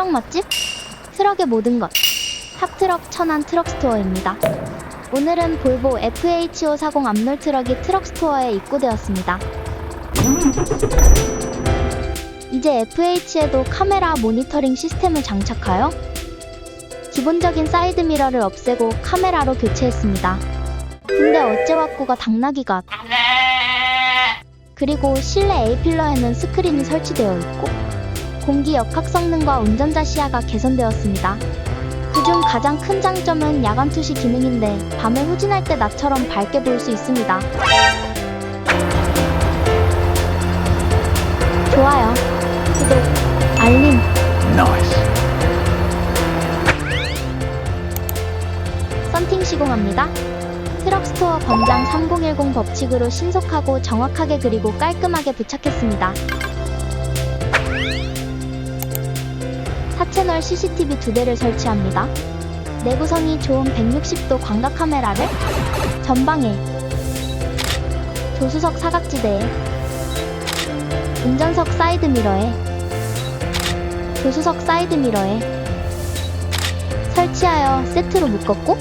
맛집? 트럭의 모든 것. 탑트럭 천안 트럭 스토어입니다. 오늘은 볼보 FH540 앞롤 트럭이 트럭 스토어에 입고되었습니다. 이제 FH에도 카메라 모니터링 시스템을 장착하여 기본적인 사이드 미러를 없애고 카메라로 교체했습니다. 근데 어째 와꾸가 당나귀가 그리고 실내 A필러에는 스크린이 설치되어 있고 공기 역학 성능과 운전자 시야가 개선되었습니다. 그중 가장 큰 장점은 야간 투시 기능인데 밤에 후진할 때 나처럼 밝게 보일 수 있습니다. 좋아요, 구독, 알림, Nice. 썬팅 시공합니다. 트럭 스토어 권장 3010 법칙으로 신속하고 정확하게 그리고 깔끔하게 부착했습니다. 채널 CCTV 두 대를 설치합니다. 내구성이 좋은 160도 광각 카메라를 전방에 조수석 사각지대에 운전석 사이드 미러에 조수석 사이드 미러에 설치하여 세트로 묶었고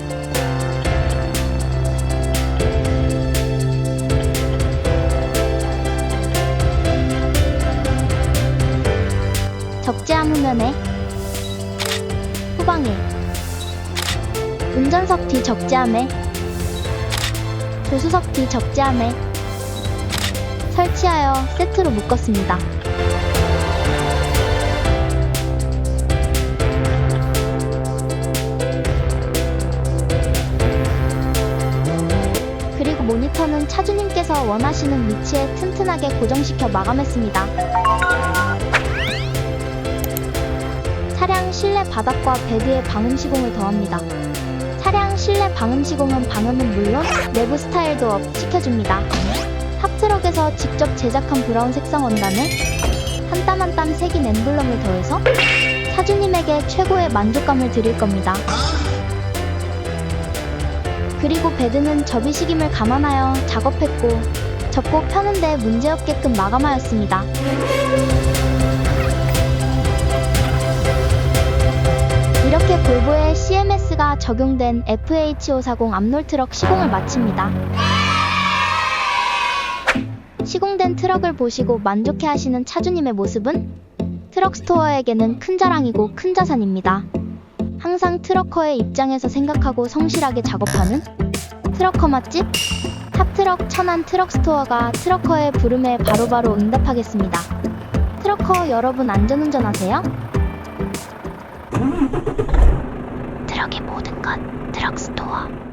적재함 후면에 후방에 운전석 뒤 적재함에 조수석 뒤 적재함에 설치하여 세트로 묶었습니다. 그리고 모니터는 차주님께서 원하시는 위치에 튼튼하게 고정시켜 마감했습니다. 실내 바닥과 베드에 방음 시공을 더합니다. 차량 실내 방음 시공은 방음은 물론 내부 스타일도 업 시켜줍니다. 탑트럭에서 직접 제작한 브라운 색상 원단에 한 땀 한땀 새긴 엠블럼을 더해서 차주님에게 최고의 만족감을 드릴 겁니다. 그리고 베드는 접이식임을 감안하여 작업했고 접고 펴는데 문제없게끔 마감하였습니다. 적용된 FH540 앞롤 트럭 시공을 마칩니다. 시공된 트럭을 보시고 만족해 하시는 차주님의 모습은 트럭 스토어에게는 큰 자랑이고 큰 자산입니다. 항상 트럭커의 입장에서 생각하고 성실하게 작업하는 트럭커 맛집 탑트럭 천안 트럭 스토어가 트럭커의 부름에 바로바로 응답하겠습니다. 트럭커 여러분 안전운전하세요. 트럭의 모든 것 트럭 스토어